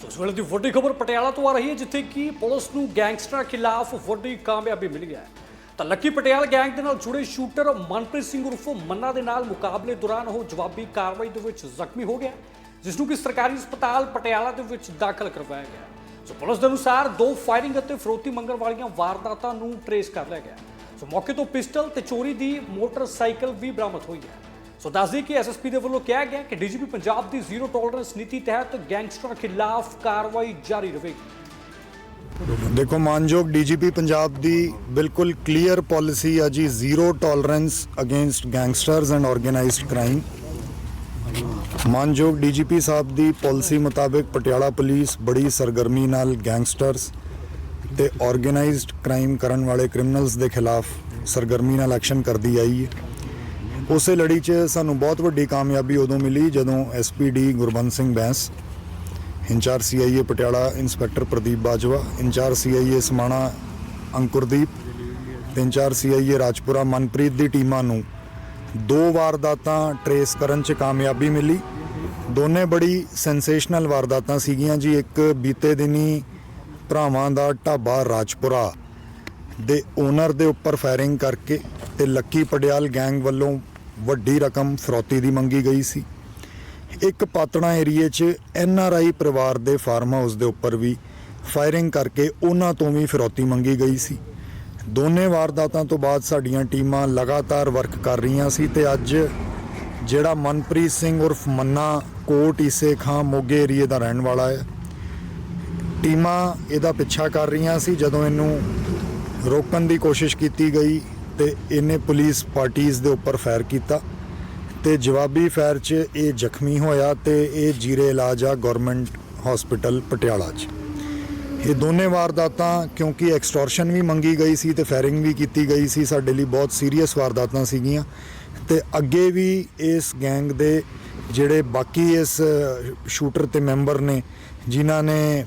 ਸੋ ਇਸ ਵੇਲੇ ਦੀ ਵੱਡੀ ਖਬਰ ਪਟਿਆਲਾ ਤੋਂ ਆ ਰਹੀ ਹੈ, ਜਿੱਥੇ ਕਿ ਪੁਲਿਸ ਨੂੰ ਗੈਂਗਸਟਰਾਂ ਖਿਲਾਫ ਵੱਡੀ ਕਾਮਯਾਬੀ ਮਿਲੀ ਹੈ। ਤਾਂ ਲੱਕੀ ਪਟਿਆਲ ਗੈਂਗ ਦੇ ਨਾਲ ਜੁੜੇ ਸ਼ੂਟਰ ਮਨਪ੍ਰੀਤ ਸਿੰਘ ਉਰਫ ਮੰਨਾ ਦੇ ਨਾਲ ਮੁਕਾਬਲੇ ਦੌਰਾਨ ਉਹ ਜਵਾਬੀ ਕਾਰਵਾਈ ਦੇ ਵਿੱਚ ਜ਼ਖਮੀ ਹੋ ਗਿਆ, ਜਿਸ ਨੂੰ ਕਿ ਸਰਕਾਰੀ ਹਸਪਤਾਲ ਪਟਿਆਲਾ ਦੇ ਵਿੱਚ ਦਾਖਲ ਕਰਵਾਇਆ ਗਿਆ। ਸੋ ਪੁਲਿਸ ਦੇ ਅਨੁਸਾਰ ਦੋ ਫਾਇਰਿੰਗ ਅਤੇ ਫਰੋਤੀ ਮੰਗਣ ਵਾਲੀਆਂ ਵਾਰਦਾਤਾਂ ਨੂੰ ਟਰੇਸ ਕਰ ਲਿਆ ਗਿਆ। ਸੋ ਮੌਕੇ ਤੋਂ ਪਿਸਟਲ ਤੇ ਚੋਰੀ ਦੀ ਮੋਟਰਸਾਈਕਲ ਵੀ ਬਰਾਮਦ ਹੋਈ ਹੈ। ਸੋ ਦੱਸਦੇ ਕਿ ਐਸਐਸਪੀ ਦੇ ਵੱਲੋਂ ਕਿਹਾ ਗਿਆ ਕਿ ਡੀਜੀਪੀ ਪੰਜਾਬ ਦੀ ਜ਼ੀਰੋ ਟੋਲਰੈਂਸ ਨੀਤੀ ਤਹਿਤ ਗੈਂਗਸਟਰਾਂ ਖਿਲਾਫ ਕਾਰਵਾਈ ਜਾਰੀ ਰਹੇਗੀ ਦੇਖੋ ਮਾਨਯੋਗ ਡੀਜੀਪੀ ਪੰਜਾਬ ਦੀ ਬਿਲਕੁਲ ਕਲੀਅਰ ਪਾਲਿਸੀ ਆ ਜੀ zero tolerance against gangsters and organised crime ਮਾਨਯੋਗ ਡੀਜੀਪੀ ਸਾਹਿਬ ਦੀ ਪਾਲਿਸੀ ਮੁਤਾਬਕ ਪਟਿਆਲਾ ਪੁਲਿਸ ਬੜੀ ਸਰਗਰਮੀ ਨਾਲ ਗੈਂਗਸਟਰਸ ਤੇ ਆਰਗੇਨਾਈਜ਼ਡ ਕ੍ਰਾਈਮ ਕਰਨ ਵਾਲੇ ਕ੍ਰਿਮੀਨਲਸ ਦੇ ਖਿਲਾਫ ਸਰਗਰਮੀ ਨਾਲ ਐਕਸ਼ਨ ਕਰਦੀ ਆਈ ਹੈ ਉਸੇ ਲੜੀ 'ਚ ਸਾਨੂੰ ਬਹੁਤ ਵੱਡੀ ਕਾਮਯਾਬੀ ਉਦੋਂ ਮਿਲੀ ਜਦੋਂ SPD Gurband Singh Bains, incharge CIA Patiala inspector Pradeep Bajwa, incharge CIA Samana Ankurdeep ਤੇ ਇੰਚਾਰਜ ਸੀਆਈਏ ਰਾਜਪੁਰਾ ਮਨਪ੍ਰੀਤ ਦੀ ਟੀਮਾਂ ਨੂੰ ਦੋ ਵਾਰਦਾਤਾਂ ਟਰੇਸ ਕਰਨ 'ਚ ਕਾਮਯਾਬੀ ਮਿਲੀ। ਦੋਨੇ ਬੜੀ ਸੈਂਸੇਸ਼ਨਲ ਵਾਰਦਾਤਾਂ ਸੀਗੀਆਂ ਜੀ। ਇੱਕ ਬੀਤੇ ਦਿਨੀ ਭਰਾਵਾਂ ਦਾ ਢਾਬਾ ਰਾਜਪੁਰਾ ਦੇ ਓਨਰ ਦੇ ਉੱਪਰ ਫਾਇਰਿੰਗ ਕਰਕੇ ਤੇ ਲੱਕੀ ਪਟਿਆਲ ਗੈਂਗ ਵੱਲੋਂ ਵੱਡੀ ਰਕਮ ਫਰੋਤੀ ਦੀ ਮੰਗੀ ਗਈ ਸੀ। ਇੱਕ ਪਾਤਣਾ ਏਰੀਏ 'ਚ ਐਨ ਆਰ ਆਈ ਪਰਿਵਾਰ ਦੇ ਫਾਰਮ ਹਾਊਸ ਦੇ ਉੱਪਰ ਵੀ ਫਾਇਰਿੰਗ ਕਰਕੇ ਉਹਨਾਂ ਤੋਂ ਵੀ ਫਰੋਤੀ ਮੰਗੀ ਗਈ ਸੀ। ਦੋਨੇ ਵਾਰਦਾਤਾਂ ਤੋਂ ਬਾਅਦ ਸਾਡੀਆਂ ਟੀਮਾਂ ਲਗਾਤਾਰ ਵਰਕ ਕਰ ਰਹੀਆਂ ਸੀ ਤੇ ਅੱਜ ਜਿਹੜਾ ਮਨਪ੍ਰੀਤ ਸਿੰਘ ਉਰਫ ਮੰਨਾ ਕੋਟ ਈਸੇ ਖਾਂ ਮੋਗੇ ਏਰੀਏ ਦਾ ਰਹਿਣ ਵਾਲਾ ਹੈ। ਟੀਮਾਂ ਇਹਦਾ ਪਿੱਛਾ ਕਰ ਰਹੀਆਂ ਸੀ ਜਦੋਂ ਇਹਨੂੰ ਰੋਕਣ ਦੀ ਕੋਸ਼ਿਸ਼ ਕੀਤੀ ਗਈ। ਤੇ ਇਹਨੇ ਪੁਲਿਸ ਪਾਰਟੀਆਂ ਦੇ ਉੱਪਰ ਫਾਇਰ ਕੀਤਾ ਤੇ ਜਵਾਬੀ ਫਾਇਰ 'ਚ ਇਹ ਜ਼ਖਮੀ ਹੋਇਆ ਤੇ ਇਹ ਜੀਰੇ ਇਲਾਜ ਆ ਗਵਰਨਮੈਂਟ ਹਸਪੀਟਲ ਪਟਿਆਲਾ 'ਚ। ਇਹ ਦੋਨੇ ਵਾਰਦਾਤਾਂ, ਕਿਉਂਕਿ ਐਕਸਟੋਰਸ਼ਨ ਵੀ ਮੰਗੀ ਗਈ ਸੀ ਤੇ ਫਾਇਰਿੰਗ ਵੀ ਕੀਤੀ ਗਈ ਸੀ, ਸਾਡੇ ਲਈ ਬਹੁਤ ਸੀਰੀਅਸ ਵਾਰਦਾਤਾਂ ਸੀਗੀਆਂ। ਤੇ ਅੱਗੇ ਵੀ ਇਸ ਗੈਂਗ ਦੇ ਜਿਹੜੇ ਬਾਕੀ ਇਸ ਸ਼ੂਟਰ ਤੇ ਮੈਂਬਰ ਨੇ, ਜਿਨ੍ਹਾਂ ਨੇ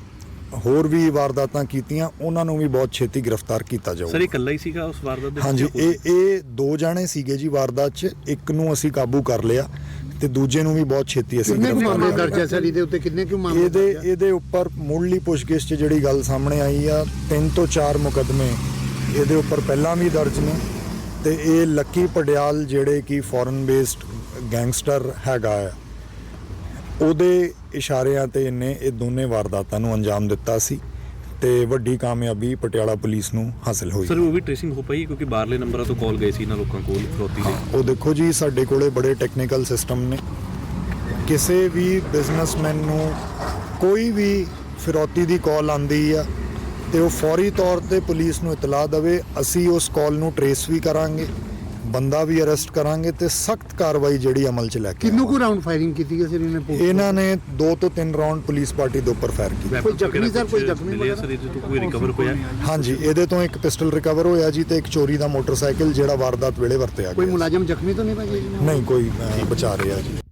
ਹੋਰ ਵੀ ਵਾਰਦਾਤਾਂ ਕੀਤੀਆਂ ਉਹਨਾਂ ਨੂੰ ਵੀ ਬਹੁਤ ਛੇਤੀ ਗ੍ਰਿਫਤਾਰ ਕੀਤਾ ਜਾਊਗਾ। ਸਰ ਇਹ ਇਕੱਲਾ ਹੀ ਸੀਗਾ ਉਸ ਵਾਰਦਾਤ ਦੇ ਵਿੱਚ ਹਾਂਜੀ ਇਹ ਇਹ ਦੋ ਜਾਣੇ ਸੀਗੇ ਜੀ ਵਾਰਦਾਤ 'ਚ ਇੱਕ ਨੂੰ ਅਸੀਂ ਕਾਬੂ ਕਰ ਲਿਆ ਤੇ ਦੂਜੇ ਨੂੰ ਵੀ ਬਹੁਤ ਛੇਤੀ ਅਸੀਂ ਕਿੰਨੇ ਕੁ ਗ੍ਰਿਫਤਾਰ ਮਾਮਲੇ ਕਰ ਦਰਜ ਹੈ ਸਰ? ਇਹਦੇ ਉੱਤੇ ਕਿੰਨੇ ਕੁ ਮਾਮਲੇ ਇਹਦੇ ਦਰਜ ਹੈ? ਇਹਦੇ ਉੱਪਰ ਮੁੱਢਲੀ ਪੁੱਛਗਿੱਛ 'ਚ ਜਿਹੜੀ ਗੱਲ ਸਾਹਮਣੇ ਆਈ ਆ ਤਿੰਨ ਤੋਂ ਚਾਰ ਮੁਕੱਦਮੇ ਇਹਦੇ ਉੱਪਰ ਪਹਿਲਾਂ ਵੀ ਦਰਜ ਨੇ ਤੇ ਇਹ ਲੱਕੀ ਪਟਿਆਲ ਜਿਹੜੇ ਕਿ ਫੋਰਨ ਬੇਸਡ ਗੈਂਗਸਟਰ ਹੈਗਾ ਆ ਉਹਦੇ ਇਸ਼ਾਰਿਆਂ ਤੇ ਇਹਨੇ ਇਹ ਦੋਨੇ ਵਾਰਦਾਤਾਂ ਨੂੰ ਅੰਜਾਮ ਦਿੱਤਾ ਸੀ ਤੇ ਵੱਡੀ ਕਾਮਯਾਬੀ ਪਟਿਆਲਾ ਪੁਲਿਸ ਨੂੰ ਹਾਸਲ ਹੋਈ। ਸਰ ਉਹ ਵੀ ਟ੍ਰੇਸਿੰਗ ਹੋ ਪਈ ਕਿਉਂਕਿ ਬਾਹਰਲੇ ਨੰਬਰਾਂ ਤੋਂ ਕਾਲ ਗਏ ਸੀ ਇਹਨਾਂ ਲੋਕਾਂ ਕੋਲ ਫਰੋਤੀ ਦੇ। ਉਹ ਦੇਖੋ ਜੀ ਸਾਡੇ ਕੋਲੇ ਬੜੇ ਟੈਕਨੀਕਲ ਸਿਸਟਮ ਨੇ। ਕਿਸੇ ਵੀ ਬਿਜ਼ਨਸਮੈਨ ਨੂੰ ਕੋਈ ਵੀ ਫਿਰੌਤੀ ਦੀ ਕਾਲ ਆਂਦੀ ਆ ਤੇ ਉਹ ਫੌਰੀ ਤੌਰ ਤੇ ਪੁਲਿਸ ਨੂੰ ਇਤਲਾਹ ਦੇਵੇ ਅਸੀਂ ਉਸ ਕਾਲ ਨੂੰ ਟਰੇਸ ਵੀ ਕਰਾਂਗੇ। ਬੰਦਾ ਵੀ ਅਰੈਸਟ ਕਰਾਂਗੇ ਤੇ ਸਖਤ ਕਾਰਵਾਈ ਜਿਹੜੀ ਅਮਲ 'ਚ ਲੈ ਕੇ ਕਿੰਨੂ ਕੁ ਰਾਉਂਡ ਫਾਇਰਿੰਗ ਕੀਤੀ ਹੈ ਸਰ ਇਹਨੇ। ਪੋਸਟ ਇਹਨਾਂ ਨੇ 2 ਤੋਂ 3 ਰਾਉਂਡ ਪੁਲਿਸ ਪਾਰਟੀ ਦੇ ਉੱਪਰ ਫਾਇਰ ਕੀਤੇ। Weapons ਜ਼ਖਮੀ ਸਰ, ਕੋਈ ਜ਼ਖਮੀ ਮਿਲੇ ਆ ਸਰ? ਇਹਦੇ ਤੋਂ ਕੋਈ ਰਿਕਵਰ ਹੋਇਆ? ਹਾਂਜੀ ਇਹਦੇ ਤੋਂ ਇੱਕ ਪਿਸਟਲ ਰਿਕਵਰ ਹੋਇਆ ਜੀ ਤੇ ਇੱਕ ਚੋਰੀ ਦਾ ਮੋਟਰਸਾਈਕਲ ਜਿਹੜਾ ਵਾਰਦਾਤ ਵੇਲੇ ਵਰਤਿਆ ਕੋਈ ਗਿਆ ਮੁਲਾਜ਼ਮ ਜ਼ਖਮੀ ਤਾਂ ਨਹੀਂ ਭਾਈ ਜੀ ਨਹੀਂ ਕੋਈ ਬਚਾ ਰਿਹਾ ਜੀ।